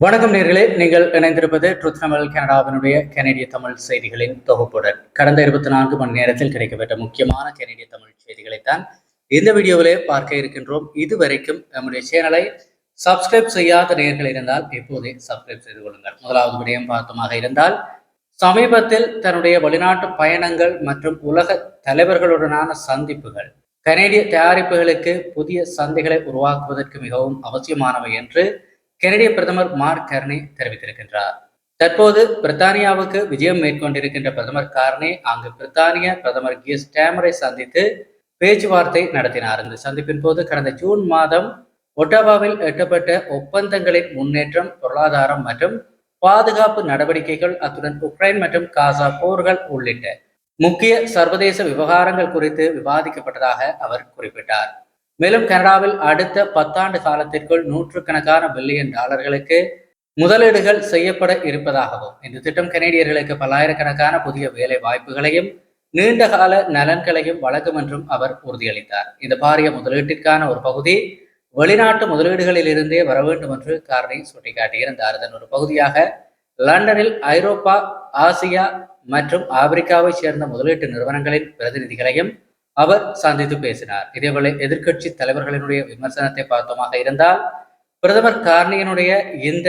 வணக்கம் நேர்களே. நீங்கள் இணைந்திருப்பது ட்ரூத் தமிழ் கனடாவினுடைய கனடிய தமிழ் செய்திகளின் தொகுப்புடன். கடந்த இருபத்தி நான்கு மணி நேரத்தில் கிடைக்கப்பட்ட முக்கியமான கனடிய தமிழ் செய்திகளைத்தான் இந்த வீடியோவிலே பார்க்க இருக்கின்றோம். இதுவரைக்கும் நம்முடைய சேனலை சப்ஸ்கிரைப் செய்யாத நேர்கள் இருந்தால் இப்போதே சப்ஸ்கிரைப் செய்து கொள்ளுங்கள். முதலாவது விடயம் பார்த்தமாக இருந்தால் சமீபத்தில் தன்னுடைய வெளிநாட்டு பயணங்கள் மற்றும் உலக தலைவர்களுடனான சந்திப்புகள் கனேடிய தயாரிப்புகளுக்கு புதிய சந்தைகளை உருவாக்குவதற்கு மிகவும் அவசியமானவை என்று கனடிய பிரதமர் மார்க் கர்னே தெரிவித்திருக்கின்றார். தற்போது பிரித்தானியாவுக்கு விஜயம் மேற்கொண்டிருக்கின்ற பிரதமர் கார்னே அங்கு பிரித்தானிய பிரதமர் கிஸ் டேமரை சந்தித்து பேச்சுவார்த்தை நடத்தினார். இந்த சந்திப்பின் போது கடந்த ஜூன் மாதம் ஒட்டாவாவில் எட்டப்பட்ட ஒப்பந்தங்களின் முன்னேற்றம் பொருளாதாரம் மற்றும் பாதுகாப்பு நடவடிக்கைகள் அத்துடன் உக்ரைன் மற்றும் காசா போர்கள் உள்ளிட்ட முக்கிய சர்வதேச விவகாரங்கள் குறித்து விவாதிக்கப்பட்டதாக அவர் குறிப்பிட்டார். மேலும் கனடாவில் அடுத்த பத்தாண்டு காலத்திற்குள் நூற்றுக்கணக்கான பில்லியன் டாலர்களுக்கு முதலீடுகள் செய்யப்பட இருப்பதாகவும் இந்த திட்டம் கனேடியர்களுக்கு பல்லாயிரக்கணக்கான புதிய வேலை வாய்ப்புகளையும் நீண்டகால நலன்களையும் வழங்கும் என்றும் அவர் உறுதியளித்தார். இந்த பாரிய முதலீட்டிற்கான ஒரு பகுதி வெளிநாட்டு முதலீடுகளில் இருந்தே வர வேண்டும் என்று காரணி சுட்டிக்காட்டியிருந்தார். இதன் ஒரு பகுதியாக லண்டனில் ஐரோப்பா ஆசியா மற்றும் ஆப்பிரிக்காவை சேர்ந்த முதலீட்டு நிறுவனங்களின் பிரதிநிதிகளையும் அவர் சந்தித்து பேசினார். இதேவேளை எதிர்க்கட்சி தலைவர்களினுடைய விமர்சனத்தை பார்த்தோமாக இருந்தால் பிரதமர் கார்னியனுடைய இந்த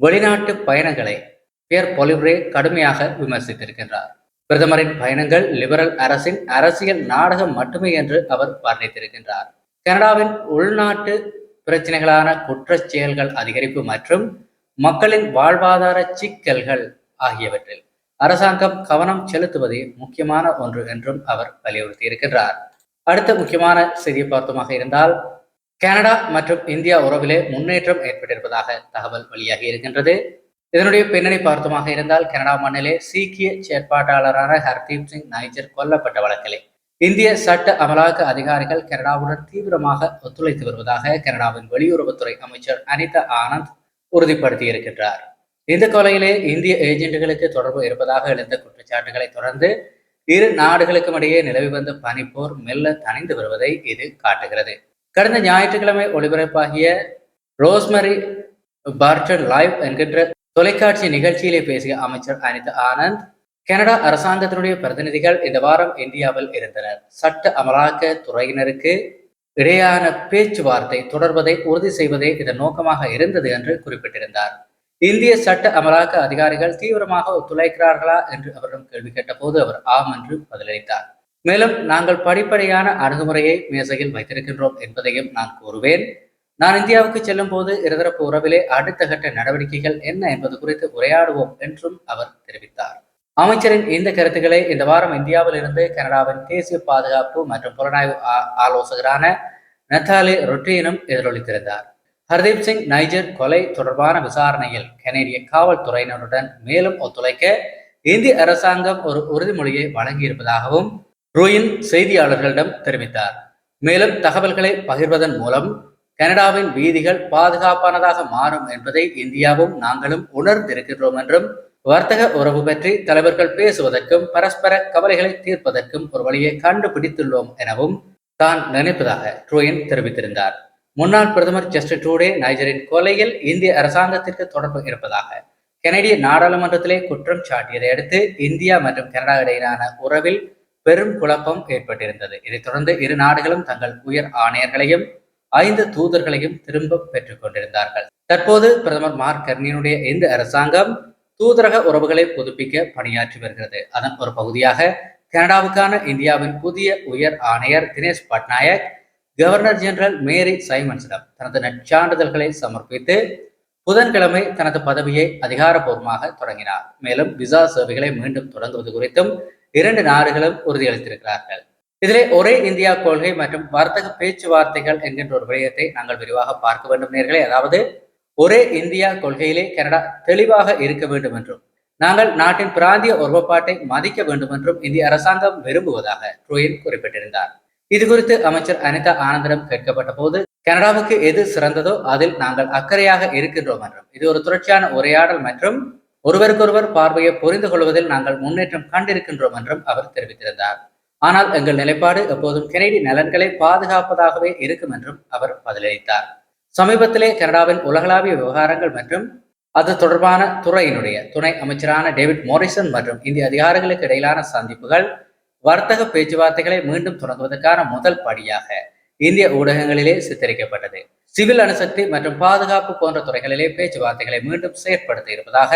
வெளிநாட்டு பயணங்களை பியர் பொலிவ்ரே கடுமையாக விமர்சித்திருக்கின்றார். பிரதமரின் பயணங்கள் லிபரல் அரசின் அரசியல் நாடகம் மட்டுமே என்று அவர் வர்ணித்திருக்கின்றார். கனடாவின் உள்நாட்டு பிரச்சனைகளான குற்றச் செயல்கள் அதிகரிப்பு மற்றும் மக்களின் வாழ்வாதார சிக்கல்கள் ஆகியவற்றில் அரசாங்கம் கவனம் செலுத்துவதே முக்கியமான ஒன்று என்றும் அவர் வலியுறுத்தி இருக்கின்றார் அடுத்த முக்கியமான செய்தி பார்த்தமாக இருந்தால் கனடா மற்றும் இந்தியா உறவிலே முன்னேற்றம் ஏற்பட்டிருப்பதாக தகவல் வெளியாகி இருக்கின்றது. இதனுடைய பின்னணி பார்த்தமாக இருந்தால் கனடா மண்ணிலே சீக்கிய செயற்பாட்டாளரான ஹர்தீப் சிங் நைஜர் கொல்லப்பட்ட வழக்கிலே. இந்திய சட்ட அமலாக்க அதிகாரிகள் கனடாவுடன் தீவிரமாக ஒத்துழைத்து வருவதாக கனடாவின் வெளியுறவுத்துறை அமைச்சர் அனிதா ஆனந்த் உறுதிப்படுத்தி இருக்கின்றார் இந்த கொலையிலே இந்திய ஏஜென்ட்டுகளுக்கு தொடர்பு இருப்பதாக எழுந்த குற்றச்சாட்டுகளை தொடர்ந்து இரு நாடுகளுக்கும் இடையே நிலவி வந்த பனிப்போர் மெல்ல தணிந்து வருவதை இது காட்டுகிறது. கடந்த ஞாயிற்றுக்கிழமை ஒளிபரப்பாகிய ரோஸ்மரி பார்டன் லைவ் என்கின்ற தொலைக்காட்சி நிகழ்ச்சியிலே பேசிய அமைச்சர் அனிதா ஆனந்த் கனடா அரசாங்கத்தினுடைய பிரதிநிதிகள் இந்த வாரம் இந்தியாவில் இருந்தனர். சட்ட அமலாக்க துறையினருக்கு இடையான பேச்சுவார்த்தை தொடர்வதை உறுதி செய்வதே இதன் நோக்கமாக இருந்தது என்று குறிப்பிட்டிருந்தார். இந்திய சட்ட அமலாக்க அதிகாரிகள் தீவிரமாக ஒத்துழைக்கிறார்களா என்று அவரிடம் கேள்வி கேட்டபோது அவர் ஆம் என்று பதிலளித்தார். மேலும் நாங்கள் படிப்படியான அணுகுமுறையை மேசையில் வைத்திருக்கின்றோம் என்பதையும் நான் கூறுவேன். நான் இந்தியாவுக்கு செல்லும் போது இருதரப்பு உறவிலே அடுத்த கட்ட நடவடிக்கைகள் என்ன என்பது குறித்து உரையாடுவோம் என்றும் அவர் தெரிவித்தார். அமைச்சரின் இந்த கருத்துக்களை இந்த வாரம் இந்தியாவில் இருந்து கனடாவின் தேசிய பாதுகாப்பு மற்றும் புலனாய்வு ஆலோசகரான நத்தாலி ரொட்டியனும் எதிரொலித்திருந்தார். ஹர்தீப் சிங் நைஜர் கொலை தொடர்பான விசாரணையில் கனேடிய காவல்துறையினருடன் மேலும் ஒத்துழைக்க இந்திய அரசாங்கம் ஒரு உறுதிமொழியை வழங்கியிருப்பதாகவும் ரூயின் செய்தியாளர்களிடம் தெரிவித்தார். மேலும் தகவல்களை பகிர்வதன் மூலம் கனடாவின் வீதிகள் பாதுகாப்பானதாக மாறும் என்பதை இந்தியாவும் நாங்களும் உணர்ந்திருக்கின்றோம் என்றும் வர்த்தக உறவு பற்றி தலைவர்கள் பேசுவதற்கும் பரஸ்பர கவலைகளை தீர்ப்பதற்கும் ஒரு வழியை கண்டுபிடித்துள்ளோம் எனவும் தான் நினைப்பதாக ட்ரூயின் தெரிவித்திருந்தார். முன்னாள் பிரதமர் ஜஸ்டின் ட்ரூடே நைஜரின் கொலையில் இந்திய அரசாங்கத்திற்கு தொடர்பு இருப்பதாக கனடிய நாடாளுமன்றத்திலே குற்றம் சாட்டியதை அடுத்து இந்தியா மற்றும் கனடா இடையிலான உறவில் பெரும் குழப்பம் ஏற்பட்டிருந்தது. இதைத் தொடர்ந்து இரு நாடுகளும் தங்கள் உயர் ஆணையர்களையும் ஐந்து தூதர்களையும் திரும்ப பெற்றுக் கொண்டிருந்தார்கள். தற்போது பிரதமர் மார்க் கர்னியினுடைய இந்த அரசாங்கம் தூதரக உறவுகளை புதுப்பிக்க பணியாற்றி வருகிறது. அதன் ஒரு பகுதியாக கனடாவுக்கான இந்தியாவின் புதிய உயர் ஆணையர் Dinesh Patnaik governor general Mary சைமன்ஸிடம் தனது நற்சான்றிதழ்களை சமர்ப்பித்து புதன்கிழமை தனது பதவியை அதிகாரப்பூர்வமாக தொடங்கினார். மேலும் விசா சேவைகளை மீண்டும் தொடங்குவது குறித்தும் இரண்டு நாடுகளும் உறுதியளித்திருக்கிறார்கள். இதிலே ஒரே இந்தியா கொள்கை மற்றும் வர்த்தக பேச்சுவார்த்தைகள் என்கின்ற ஒரு விடயத்தை நாங்கள் விரிவாக பார்க்க வேண்டும் நேர்களே. அதாவது ஒரே இந்தியா கொள்கையிலே கனடா தெளிவாக இருக்க வேண்டும் என்றும் நாங்கள் நாட்டின் பிராந்திய ஒருமைப்பாட்டை மதிக்க வேண்டும் என்றும் இந்திய அரசாங்கம் விரும்புவதாக ட்ரோயின் குறிப்பிட்டிருந்தார். இது குறித்து அமைச்சர் அனிதா ஆனந்திடம் கேட்கப்பட்ட போது கனடாவுக்கு எது சிறந்ததோ அதில் நாங்கள் அக்கறையாக இருக்கின்றோம் என்றும் இது ஒரு தொடர்ச்சியான உரையாடல் மற்றும் ஒருவருக்கொருவர் பார்வையை புரிந்து கொள்வதில் நாங்கள் முன்னேற்றம் கண்டிருக்கின்றோம் என்றும் அவர் தெரிவித்திருந்தார். ஆனால் எங்கள் நிலைப்பாடு எப்போதும் கெனடி நலன்களை பாதுகாப்பதாகவே இருக்கும் என்றும் அவர் பதிலளித்தார். சமீபத்திலே கனடாவின் உலகளாவிய விவகாரங்கள் மற்றும் அது தொடர்பான துறையினுடைய துணை அமைச்சரான டேவிட் மோரிசன் மற்றும் இந்திய அதிகாரிகளுக்கு இடையிலான சந்திப்புகள் வர்த்தக பேச்சுவார்த்தைகளை மீண்டும் தொடங்குவதற்கான முதல் படியாக இந்திய ஊடகங்களிலே சித்தரிக்கப்பட்டது. சிவில் அணுசக்தி மற்றும் பாதுகாப்பு போன்ற துறைகளிலே பேச்சுவார்த்தைகளை மீண்டும் செயற்படுத்த இருப்பதாக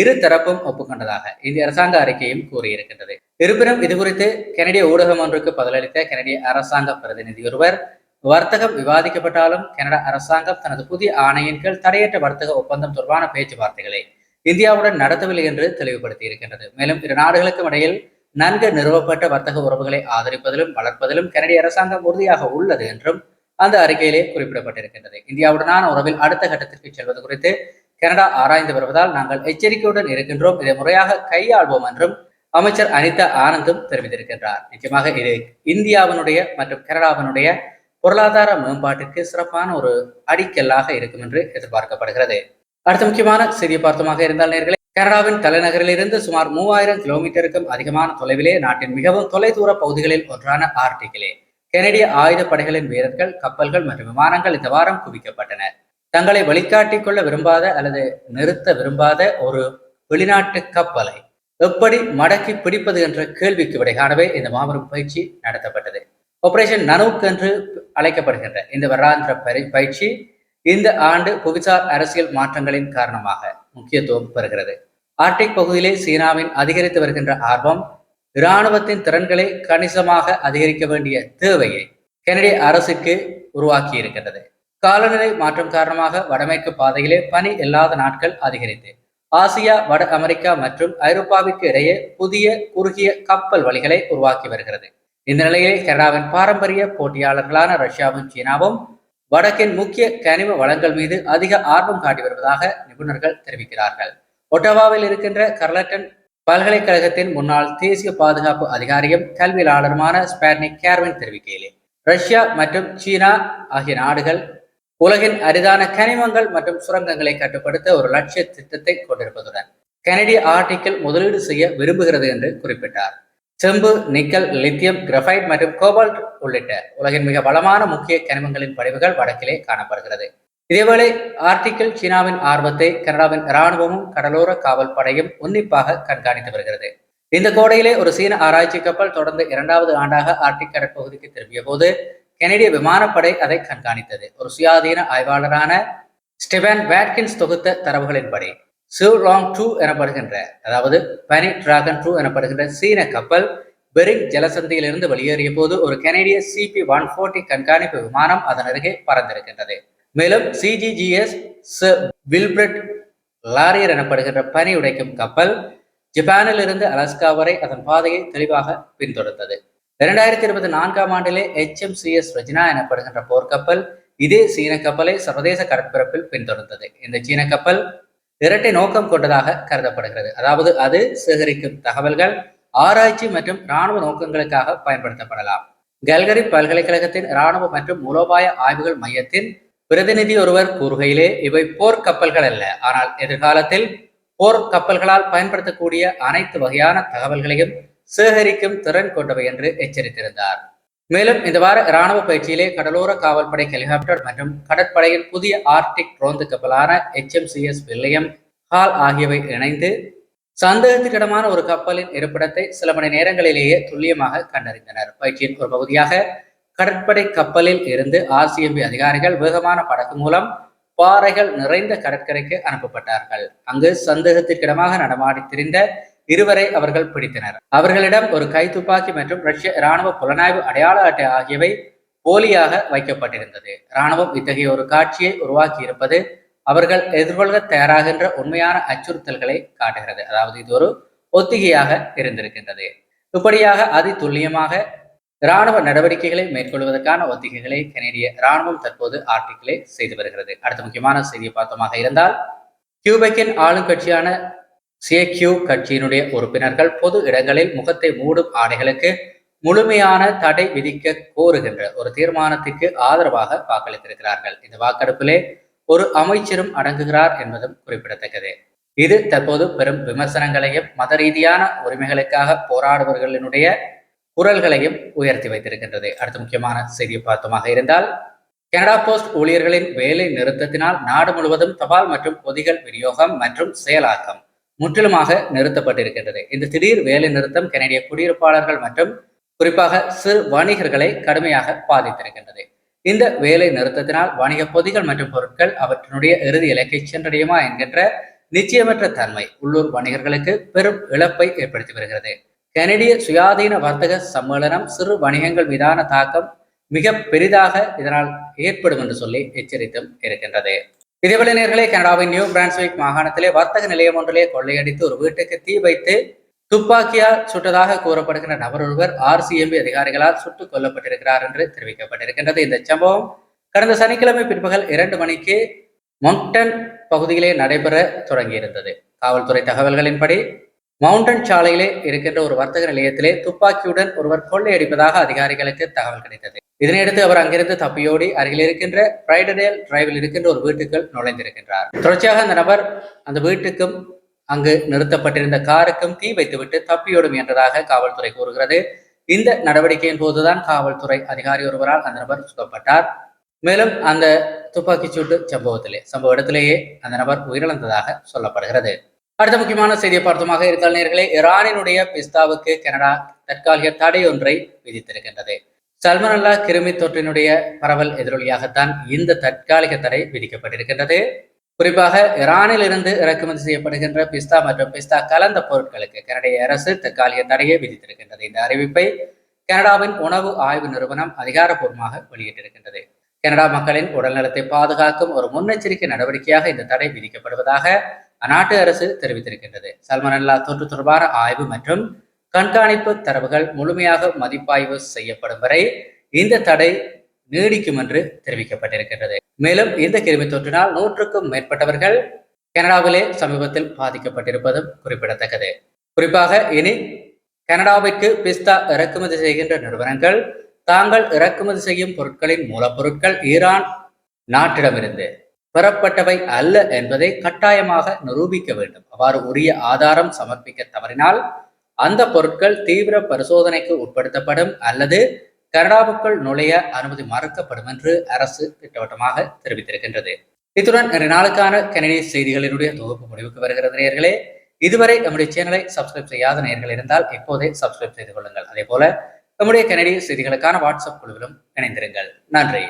இரு தரப்பும் ஒப்புக்கொண்டதாக இந்திய அரசாங்க அறிக்கையும் கூறியிருக்கின்றது. இருப்பினும் இது குறித்து கனடிய ஊடகம் ஒன்றுக்கு பதிலளித்த கனடிய அரசாங்க பிரதிநிதி ஒருவர் வர்த்தகம் விவாதிக்கப்பட்டாலும் கனடா அரசாங்கம் தனது புதிய ஆணையின் கீழ் தடையற்ற வர்த்தக ஒப்பந்தம் தொடர்பான பேச்சுவார்த்தைகளை இந்தியாவுடன் நடத்தவில்லை என்று தெளிவுபடுத்தி இருக்கின்றது மேலும் இரு நாடுகளுக்கும் இடையில் நன்கு நிறுவப்பட்ட வர்த்தக உறவுகளை ஆதரிப்பதிலும் வளர்ப்பதிலும் கனடிய அரசாங்கம் உறுதியாக உள்ளது என்றும் அந்த அறிக்கையிலே குறிப்பிடப்பட்டிருக்கின்றது. இந்தியாவுடனான உறவில் அடுத்த கட்டத்திற்கு செல்வது குறித்து கனடா ஆராய்ந்து வருவதால் நாங்கள் எச்சரிக்கையுடன் இருக்கின்றோம். இதை முறையாக கையாள்வோம் என்றும் அமைச்சர் அனிதா ஆனந்தும் தெரிவித்திருக்கின்றார். நிச்சயமாக இது இந்தியாவினுடைய மற்றும் கனடாவினுடைய பொருளாதார மேம்பாட்டிற்கு சிறப்பான ஒரு அடிக்கல்லாக இருக்கும் என்று எதிர்பார்க்கப்படுகிறது. அடுத்த முக்கியமான செய்தியை பார்த்தமாக இருந்தால் நேர்களை கனடாவின் தலைநகரிலிருந்து சுமார் மூவாயிரம் கிலோமீட்டருக்கும் அதிகமான தொலைவிலே நாட்டின் மிகவும் தொலைதூர பகுதிகளில் ஒன்றான ஆர்டிகிலே கெனடிய ஆயுத படைகளின் வீரர்கள் கப்பல்கள் மற்றும் விமானங்கள் இந்த வாரம் குவிக்கப்பட்டன. தங்களை வழிகாட்டிக் கொள்ள விரும்பாத அல்லது நிறுத்த விரும்பாத ஒரு வெளிநாட்டு கப்பலை எப்படி மடக்கி பிடிப்பது என்ற கேள்விக்கு விடை இந்த மாபெரும் பயிற்சி நடத்தப்பட்டது. ஆபரேஷன் நனூக் என்று அழைக்கப்படுகின்ற இந்த வராந்திர பயிற்சி இந்த ஆண்டு புவிசார் அரசியல் மாற்றங்களின் காரணமாக முக்கியத்துவம் பெறுகிறது. ஆர்டிக் பகுதியிலே சீனாவின் அதிகரித்து வருகின்ற ஆர்வம் இராணுவத்தின் திறன்களை கணிசமாக அதிகரிக்க வேண்டிய தேவையை கனடிய அரசுக்கு உருவாக்கி இருக்கின்றது காலநிலை மாற்றம் காரணமாக வடமேற்கு பாதையிலே பனி இல்லாத நாட்கள் அதிகரித்து ஆசியா வட அமெரிக்கா மற்றும் ஐரோப்பாவிற்கு இடையே புதிய குறுகிய கப்பல் வழிகளை உருவாக்கி வருகிறது. இந்த நிலையில் கனடாவின் பாரம்பரிய போட்டியாளர்களான ரஷ்யாவும் சீனாவும் வடக்கின் முக்கிய கனிம வளங்கள் மீது அதிக ஆர்வம் காட்டி வருவதாக நிபுணர்கள் தெரிவிக்கிறார்கள். ஒட்டவாவில் இருக்கின்ற கர்லட்டன் பல்கலைக்கழகத்தின் முன்னாள் தேசிய பாதுகாப்பு அதிகாரியும் கல்வியாளருமான ஸ்பேர்னி கேர்வின் தெரிவிக்கையிலே ரஷ்யா மற்றும் சீனா ஆகிய நாடுகள் உலகின் அரிதான கனிமங்கள் மற்றும் சுரங்கங்களை கட்டுப்படுத்த ஒரு லட்சிய திட்டத்தை கொண்டிருப்பதுடன் கனடிய ஆர்டிக்கில் முதலீடு செய்ய விரும்புகிறது என்று குறிப்பிட்டார். செம்பு நிக்கல் லித்தியம் கிரஃபைட் மற்றும் கோபால்ட் உள்ளிட்ட உலகின் மிக வளமான முக்கிய கனிமங்களின் படிவுகள் வடக்கிலே காணப்படுகிறது. இதேவேளை ஆர்டிக்கில் சீனாவின் ஆர்வத்தை கனடாவின் இராணுவமும் கடலோர காவல் படையும் உன்னிப்பாக கண்காணித்து வருகிறது. இந்த கோடையிலே ஒரு சீன ஆராய்ச்சி கப்பல் தொடர்ந்து இரண்டாவது ஆண்டாக ஆர்டிக் கடற்பகுதிக்கு திரும்பிய போது கெனடிய விமானப்படை அதை கண்காணித்தது. ஒரு சுயாதீன ஆய்வாளரான ஸ்டெபன் வேட்கின்ஸ் தொகுத்த தரவுகளின்படி சிவ் ராங் டூ எனப்படுகின்ற அதாவது பனி டிராகன் டூ எனப்படுகின்ற சீன கப்பல் பெரிங் ஜலசந்தியிலிருந்து வெளியேறிய போது ஒரு கனேடிய சிபி ஒன் போர்ட்டி கண்காணிப்பு விமானம் அதன் அருகே பறந்திருக்கின்றது. மேலும் சிஜிஜிஎஸ் வில்பிரட் லாரியர் எனப்படுகின்ற பனி உடைக்கும் கப்பல் ஜப்பானில் இருந்து வரை அதன் பாதையை தெளிவாக பின்தொடர்ந்தது. இரண்டாயிரத்தி இருபத்தி நான்காம் ஆண்டிலே H M C S Regina எனப்படுகின்ற போர்க்கப்பல் இதே சீன கப்பலை சர்வதேச கடற்பரப்பில் பின்தொடர்ந்தது. இந்த சீன கப்பல் இரட்டை நோக்கம் கொண்டதாக கருதப்படுகிறது. அதாவது அது சேகரிக்கும் தகவல்கள் ஆராய்ச்சி மற்றும் இராணுவ நோக்கங்களுக்காக பயன்படுத்தப்படலாம். கல்கரி பல்கலைக்கழகத்தின் இராணுவ மற்றும் மூலோபாய ஆய்வுகள் மையத்தின் பிரதிநிதி ஒருவர் கூறுகையிலே இவை போர் கப்பல்கள் அல்ல. ஆனால் எதிர்காலத்தில் போர் கப்பல்களால் பயன்படுத்தக்கூடிய அனைத்து வகையான தகவல்களையும் சேகரிக்கும் திறன் கொண்டவை என்று எச்சரித்திருந்தார். மேலும் இந்த வார இராணுவ பயிற்சியிலே கடலோர காவல்படை ஹெலிகாப்டர் மற்றும் கடற்படையின் புதிய ஆர்டிக் ரோந்து கப்பலான எச்எம்சிஎஸ் வில்லியம் ஹால் ஆகியவை இணைந்து சந்தேகத்துக்கிடமான ஒரு கப்பலின் இருப்பிடத்தை சில மணி நேரங்களிலேயே துல்லியமாக கண்டறிந்தனர். பயிற்சியின் ஒரு பகுதியாக கடற்படை கப்பலில் இருந்து ஆர்சிஎம்பி அதிகாரிகள் வேகமான படகு மூலம் பாறைகள் நிறைந்த கடற்கரைக்கு அனுப்பப்பட்டார்கள். அங்கு சந்தேகத்திற்கிடமாக நடமாடி திரிந்த இருவரை அவர்கள் பிடித்தனர். அவர்களிடம் ஒரு கைத்துப்பாக்கி மற்றும் ரஷ்ய இராணுவ புலனாய்வு அடையாள அட்டை ஆகியவை போலியாக வைக்கப்பட்டிருந்தது. இராணுவம் இத்தகைய ஒரு காட்சியை உருவாக்கி இருப்பது அவர்கள் எதிர்கொள்ள தயாராகின்ற உண்மையான அச்சுறுத்தல்களை காட்டுகிறது. அதாவது இது ஒரு ஒத்திகையாக இருந்திருக்கின்றது. இப்படியாக அதி துல்லியமாக இராணுவ நடவடிக்கைகளை மேற்கொள்வதற்கான ஒத்திகைகளை கனேடிய இராணுவம் தற்போது ஆர்டிக்கிளே செய்து வருகிறது. அடுத்த முக்கியமான செய்தியை பார்த்தோமாக இருந்தால் கியூபெக்கின் ஆளுங்கட்சியான சிஏக்யூ கட்சியினுடைய உறுப்பினர்கள் பொது இடங்களில் முகத்தை மூடும் ஆடைகளுக்கு முழுமையான தடை விதிக்க கோருகின்ற ஒரு தீர்மானத்திற்கு ஆதரவாக வாக்களித்திருக்கிறார்கள். இந்த வாக்கெடுப்பிலே ஒரு அமைச்சரும் அடங்குகிறார் என்பதும் குறிப்பிடத்தக்கது. இது தற்போது பெரும் விமர்சனங்களையும் மத ரீதியான உரிமைகளுக்காக போராடுபவர்களினுடைய குரல்களையும் உயர்த்தி வைத்திருக்கின்றது. அடுத்த முக்கியமான செய்தி பார்த்தமாக இருந்தால் கனடா போஸ்ட் ஊழியர்களின் வேலை நிறுத்தத்தினால் நாடு முழுவதும் தபால் மற்றும் பொதிகள் விநியோகம் மற்றும் செயலாக்கம். முற்றிலுமாக நிறுத்தப்பட்டிருக்கின்றது. இந்த திடீர் வேலை நிறுத்தம் கனடிய குடியிருப்பாளர்கள் மற்றும் குறிப்பாக சிறு வணிகர்களை கடுமையாக பாதித்திருக்கின்றது. இந்த வேலை நிறுத்தத்தினால் வணிக பொதிகள் மற்றும் பொருட்கள் அவற்றினுடைய இறுதி இலக்கை சென்றடையுமா என்கின்ற நிச்சயமற்ற தன்மை உள்ளூர் வணிகர்களுக்கு பெரும் இழப்பை ஏற்படுத்தி வருகிறது. கனடிய சுயாதீன வர்த்தக சம்மேளனம் சிறு வணிகங்கள் மீதான தாக்கம் மிக பெரிதாக இதனால் ஏற்படும் என்று சொல்லி எச்சரித்தும் இருக்கின்றது. இதேபோல நேர்களே கனடாவின் நியூ பிரான்ஸ்விக் மாகாணத்திலே வர்த்தக நிலையம் ஒன்றிலே கொள்ளையடித்து ஒரு வீட்டுக்கு தீ வைத்து துப்பாக்கியால் சுட்டதாக கூறப்படுகின்ற நபர் ஒருவர் ஆர்சிஎம்பி அதிகாரிகளால் சுட்டுக் கொல்லப்பட்டிருக்கிறார் என்று தெரிவிக்கப்பட்டிருக்கின்றது. இந்த சம்பவம் கடந்த சனிக்கிழமை பிற்பகல் இரண்டு மணிக்கு மவுண்டன் பகுதியிலே நடைபெற தொடங்கியிருந்தது. காவல்துறை தகவல்களின்படி மவுண்டன் சாலையிலே இருக்கின்ற ஒரு வர்த்தக நிலையத்திலே துப்பாக்கியுடன் ஒருவர் கொள்ளையடிப்பதாக அதிகாரிகளுக்கு தகவல் கிடைத்தது. இதனையடுத்து அவர் அங்கிருந்து தப்பியோடி அருகில் இருக்கின்ற பிரைடடேல் டிரைவில் இருக்கின்ற ஒரு வீட்டுக்குள் நுழைந்திருக்கின்றார். தொடர்ச்சியாக அந்த நபர் அந்த வீட்டுக்கும் அங்கு நிறுத்தப்பட்டிருந்த காருக்கும் தீ வைத்துவிட்டு தப்பியோடும் என்றதாக காவல்துறை கூறுகிறது. இந்த நடவடிக்கையின் போதுதான் காவல்துறை அதிகாரி ஒருவரால் அந்த நபர் சுடப்பட்டார் மேலும் அந்த துப்பாக்கிச் சூட்டு சம்பவத்திலே சம்பவ இடத்திலேயே அந்த நபர் உயிரிழந்ததாக சொல்லப்படுகிறது. அடுத்த முக்கியமான செய்தியை பார்த்தோமாக இருக்கால் நேர்களே ஈரானினுடைய பிஸ்தாவுக்கு கனடா தற்காலிக தடை ஒன்றை விதித்திருக்கின்றது. சல்மனல்லா கிருமி தொற்றினுடைய பரவல் எதிரொலியாகத்தான் இந்த தற்காலிக தடை விதிக்கப்பட்டிருக்கின்றது. குறிப்பாக ஈரானில் இருந்து இறக்குமதி செய்யப்படுகின்ற பிஸ்தா மற்றும் பிஸ்தா கலந்த பொருட்களுக்கு கனடிய அரசு தற்காலிக தடையை விதித்திருக்கின்றது இந்த அறிவிப்பை கனடாவின் உணவு ஆய்வு நிறுவனம் அதிகாரப்பூர்வமாக வெளியிட்டிருக்கின்றது. கனடா மக்களின் உடல்நலத்தை பாதுகாக்கும் ஒரு முன்னெச்சரிக்கை நடவடிக்கையாக இந்த தடை விதிக்கப்படுவதாக அந்நாட்டு அரசு தெரிவித்திருக்கின்றது. சல்மனல்லா தொற்று தொடர்பான ஆய்வு மற்றும் கண்காணிப்பு தரவுகள் முழுமையாக மதிப்பாய்வு செய்யப்படும் வரை இந்த தடை நீடிக்கும் என்று தெரிவிக்கப்பட்டிருக்கின்றது. மேலும் இந்த கிருமி தொற்றினால் நூற்றுக்கும் மேற்பட்டவர்கள் கனடாவிலே சமீபத்தில் பாதிக்கப்பட்டிருப்பதும் குறிப்பிடத்தக்கது. குறிப்பாக இனி கனடாவிற்கு பிஸ்தா இறக்குமதி செய்கின்ற நிறுவனங்கள் தாங்கள் இறக்குமதி செய்யும் பொருட்களின் மூலப்பொருட்கள் ஈரான் நாட்டிடமிருந்து பெறப்பட்டவை அல்ல என்பதை கட்டாயமாக நிரூபிக்க வேண்டும். அவ்வாறு உரிய ஆதாரம் சமர்ப்பிக்க தவறினால் அந்த பொருட்கள் தீவிர பரிசோதனைக்கு உட்படுத்தப்படும் அல்லது கனடாவுக்குள் நுழைய அனுமதி மறுக்கப்படும் என்று அரசு திட்டவட்டமாக தெரிவித்திருக்கின்றது. இத்துடன் இன்றைய நாளுக்கான கனடிய செய்திகளினுடைய தொகுப்பு முடிவுக்கு வருகிறது நேர்களே இதுவரை நம்முடைய சேனலை சப்ஸ்கிரைப் செய்யாத நேர்கள் இருந்தால் இப்போதே சப்ஸ்கிரைப் செய்து கொள்ளுங்கள். அதே போல நம்முடைய கனடிய செய்திகளுக்கான வாட்ஸ்அப் குழுவிலும் இணைந்திருங்கள். நன்றி.